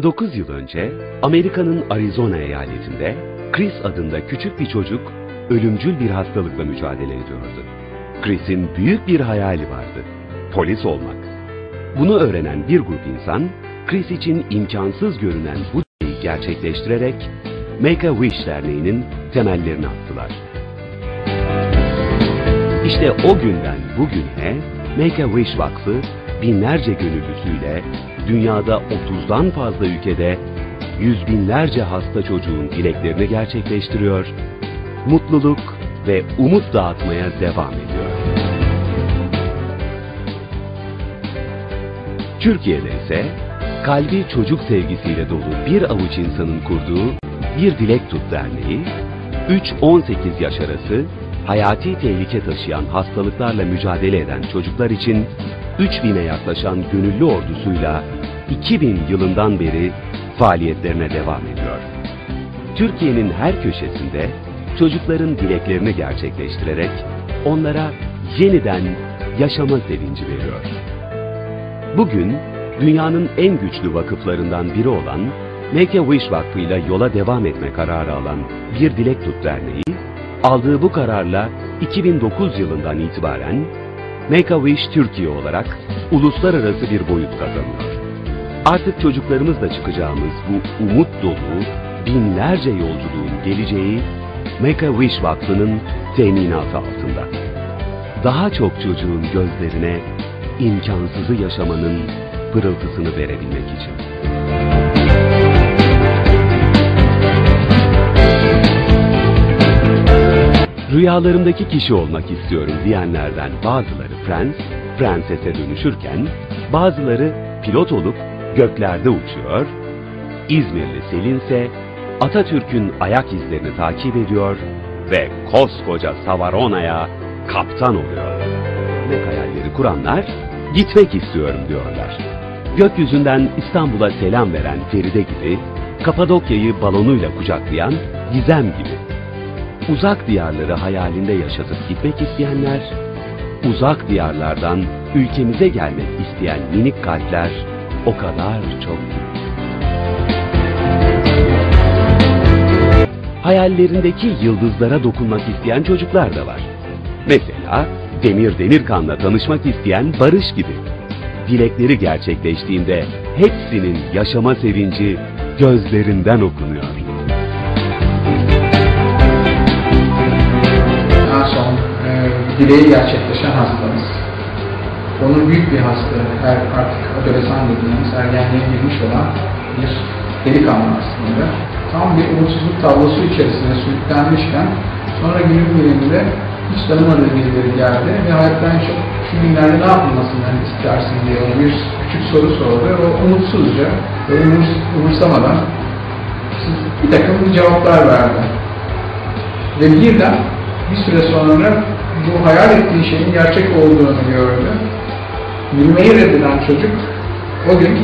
29 yıl önce Amerika'nın Arizona eyaletinde Chris adında küçük bir çocuk ölümcül bir hastalıkla mücadele ediyordu. Chris'in büyük bir hayali vardı. Polis olmak. Bunu öğrenen bir grup insan Chris için imkansız görünen bu dileği gerçekleştirerek Make-A-Wish Derneği'nin temellerini attılar. İşte o günden bugüne Make-A-Wish Vakfı binlerce gönüllüsüyle dünyada 30'dan fazla ülkede yüz binlerce hasta çocuğun dileklerini gerçekleştiriyor, mutluluk ve umut dağıtmaya devam ediyor. Türkiye'de ise kalbi çocuk sevgisiyle dolu bir avuç insanın kurduğu Bir Dilek Tut Derneği, 3-18 yaş arası hayati tehlike taşıyan hastalıklarla mücadele eden çocuklar için 3000'e yaklaşan gönüllü ordusuyla 2000 yılından beri faaliyetlerine devam ediyor. Türkiye'nin her köşesinde çocukların dileklerini gerçekleştirerek onlara yeniden yaşama sevinci veriyor. Bugün dünyanın en güçlü vakıflarından biri olan Make-A-Wish Vakfı ile yola devam etme kararı alan Bir Dilek Tut Derneği, aldığı bu kararla 2009 yılından itibaren Make-A-Wish Türkiye olarak uluslararası bir boyut kazanıyor. Artık çocuklarımızla çıkacağımız bu umut dolu binlerce yolculuğun geleceği Make-A-Wish Vakfı'nın teminatı altında. Daha çok çocuğun gözlerine imkansızı yaşamanın pırıltısını verebilmek için. Rüyalarımdaki kişi olmak istiyorum diyenlerden bazıları prens, prensese dönüşürken bazıları pilot olup göklerde uçuyor, İzmirli Selin ise Atatürk'ün ayak izlerini takip ediyor ve koskoca Savarona'ya kaptan oluyor. Ve hayalleri kuranlar gitmek istiyorum diyorlar. Gökyüzünden İstanbul'a selam veren Feride gibi, Kapadokya'yı balonuyla kucaklayan Gizem gibi. Uzak diyarları hayalinde yaşatıp gitmek isteyenler, uzak diyarlardan ülkemize gelmek isteyen minik kalpler o kadar çok Hayallerindeki yıldızlara dokunmak isteyen çocuklar da var. Mesela Demir Demirkan'la tanışmak isteyen Barış gibi. Dilekleri gerçekleştiğinde hepsinin yaşama sevinci gözlerinden okunuyor. Dileği gerçekleşen hastamız. Onun büyük bir hasta, her artık adolesan dediğimiz ergenliğe girmiş olan bir delikanlı aslında. Tam bir umutsuzluk tablosu içerisine sürüklenmişken sonra günün birinde hiç tanımadığı birileri geldi ve hayattan çok şu günlerde ne yapılmasını istersin diye ona bir küçük soru sordu o umutsuzca ve umurs, umursamadan bir takım cevaplar verdi. Ve birden bir süre sonra bu hayal ettiği şeyin gerçek olduğunu gördü. Yürümeyi reddeden çocuk o gün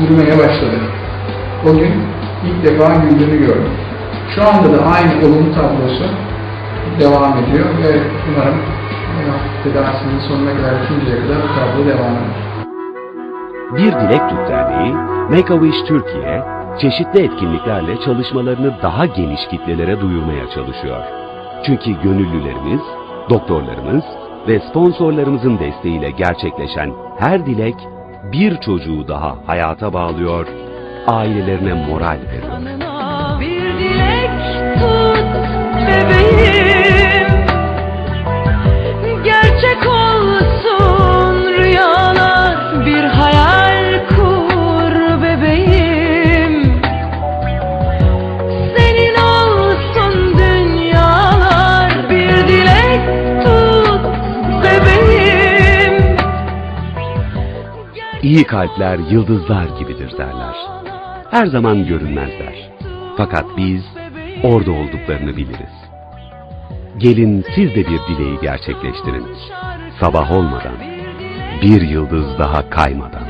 yürümeye başladı. O gün ilk defa güldüğünü gördüm. Şu anda da aynı olumlu tablosu devam ediyor ve umarım tedavisinin sonuna kadar bitinceye kadar bu tablo devam eder. Bir Dilek Tut Derneği, Make-A-Wish Türkiye, çeşitli etkinliklerle çalışmalarını daha geniş kitlelere duyurmaya çalışıyor. Çünkü gönüllülerimiz, doktorlarımız ve sponsorlarımızın desteğiyle gerçekleşen her dilek bir çocuğu daha hayata bağlıyor, ailelerine moral veriyor. Bir dilek tut bebeğim kalpler yıldızlar gibidir derler. Her zaman görünmezler. Fakat biz orada olduklarını biliriz. Gelin siz de bir dileği gerçekleştirin. Sabah olmadan, bir yıldız daha kaymadan.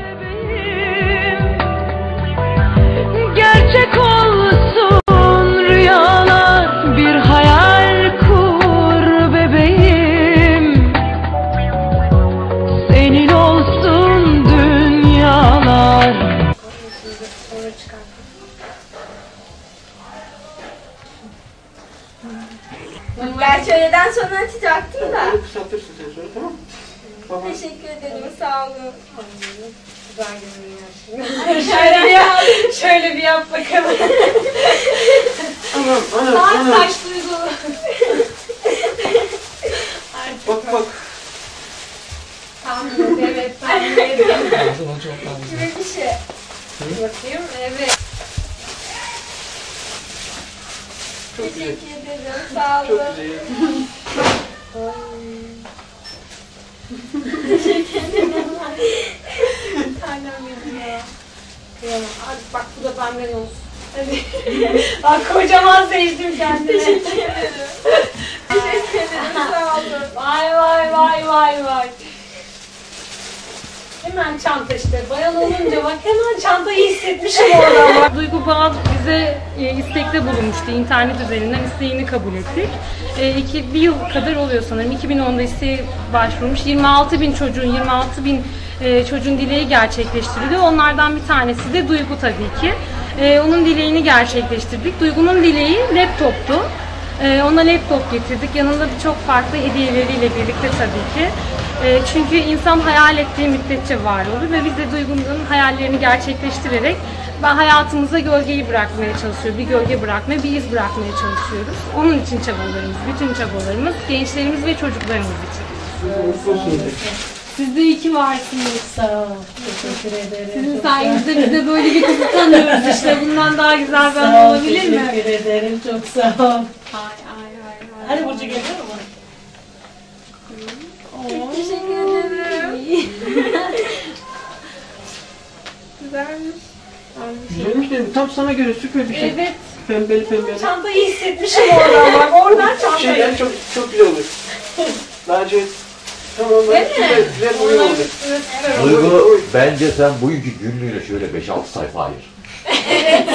Gerçek olsun rüyalar bir hayal kur bebeğim Senin olsun Gerçi öğleden sonra açacaktım da. Böyle kısaltırsın sen sonra tamam mı? Baba. Teşekkür ederim, sağ olun. Güzel şöyle bir yap, şöyle bir yap bakalım. Anam anam Saat anam. kaç duygu? Bak bak. Tahmin et, evet tahmin ediyorum. Gibi bir şey. Bakayım, evet. Çok güzel. Teşekkür ederim, sağ olun. Çok güzel. Annem benim ya. Kıyamam. Bak bu da benden olsun. Hadi. bak kocaman seçtim kendimi. Teşekkür ederim. Teşekkür ederim, sağ olun. Vay vay vay vay vay. Hemen çanta işte. Bayan olunca bak hemen çantayı hissetmişim orada. Duygu Bağ bize e, istekte bulunmuştu. İnternet üzerinden isteğini kabul ettik. E, iki, bir yıl kadar oluyor sanırım. 2010'da isteği başvurmuş. 26 bin çocuğun, 26 bin e, çocuğun dileği gerçekleştiriliyor. Onlardan bir tanesi de Duygu tabii ki. E, onun dileğini gerçekleştirdik. Duygu'nun dileği laptoptu. E, ona laptop getirdik. Yanında birçok farklı hediyeleriyle birlikte tabii ki. E, çünkü insan hayal ettiği müddetçe var olur ve biz de Duygu'nun hayallerini gerçekleştirerek ve hayatımıza gölgeyi bırakmaya çalışıyor. Bir gölge bırakmaya, bir iz bırakmaya çalışıyoruz. Onun için çabalarımız, bütün çabalarımız gençlerimiz ve çocuklarımız için. Siz de iyi ki varsınız. Sağ ol. Teşekkür ederim. Sizin sayenizde biz de böyle bir kızı tanıyoruz işte. Bundan daha güzel bir an olabilir mi? Teşekkür ederim. Çok sağ ol. Ay ay ay ay. Hadi Burcu geliyor mu? Teşekkür ederim. Güzelmiş. Güzelmiş değil mi? Tam sana göre süper bir şey. Evet. Pembeli pembeli. Çantayı hissetmişim oradan bak. Oradan çantayı. Şeyler çok çok güzel olur. Lacivert. Tamam. Değil mi? Güzel, güzel oldu. Duygu bence sen bugünkü günlüğüne şöyle 5-6 sayfa ayır.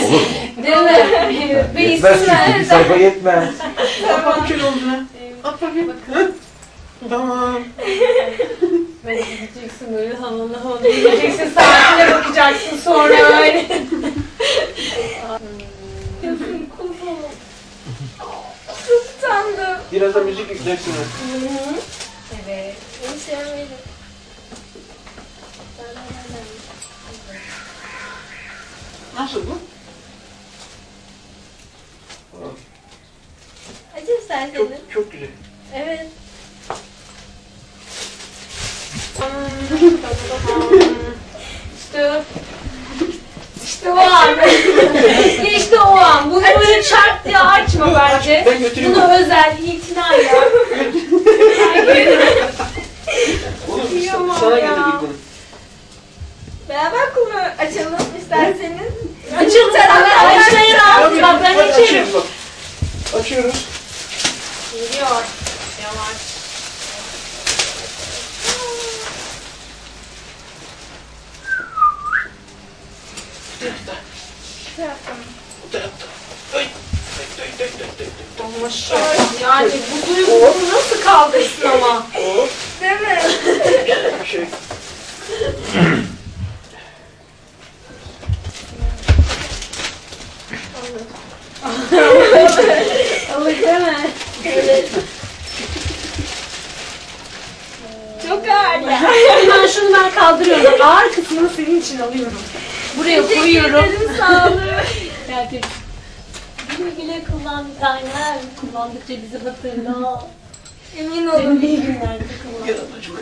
Olur mu? Değil mi? Bir Yetmez çünkü bir sayfa yetmez. Bak şöyle oldu. At bakayım. Tamam. Böyle gideceksin böyle havalı havalı gideceksin saatine bakacaksın sonra öyle. Çok utandım. Biraz da müzik yüklersin ha. Evet. Beni sevmedim. Nasıl bu? Acı isterseniz. Çok çok güzel. Evet. İşte o an. işte o an. Bunu böyle çarp diye açma bence. Ben götüreyim. Bunu özel itinayla. Oğlum Kıyamam sana ya. getirdik bunu. Beraber konu açalım isterseniz. Açıl tarafı açmayı rahat. Bak ben Hadi açarım. açıyoruz bak. Açıyoruz. Geliyor. Yavaş. Yani bu duyguyu nasıl kaldırsın ama? Değil mi? Şey. Alır değil mi? Çok ağır ya. Hemen şunu ben kaldırıyorum. Ağır kısmını senin için alıyorum. Buraya koyuyorum. Teşekkür ederim, sağ olun. Yani güle kullan bir tanem. Kullandıkça bizi hatırla. Emin olun. iyi günlerde kullan. Gel ablacığım.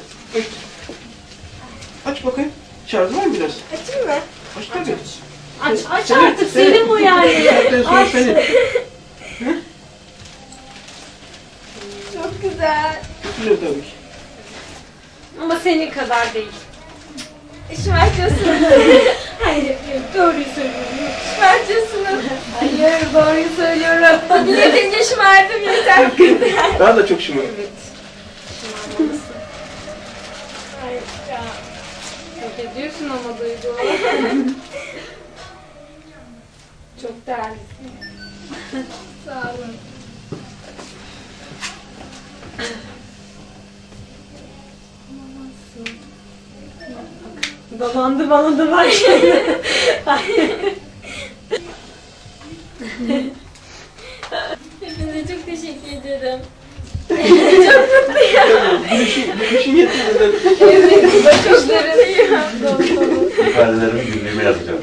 Aç bakayım. Şarjı var mı biraz? Açayım mı? Aç tabii. Aç, aç Senin- artık senin- senin bu yani. Zaten sonra Aç. senin. Çok güzel. Çok güzel tabii ki. Ama senin kadar değil. İşmertiyorsunuz. Hayır, Ben de çok ya. Hak ediyorsun ama Duygu. Çok değerli. Sağ olun. Dolandı bana da. Hepinize İfadelerimi günlüğüme yazacağım.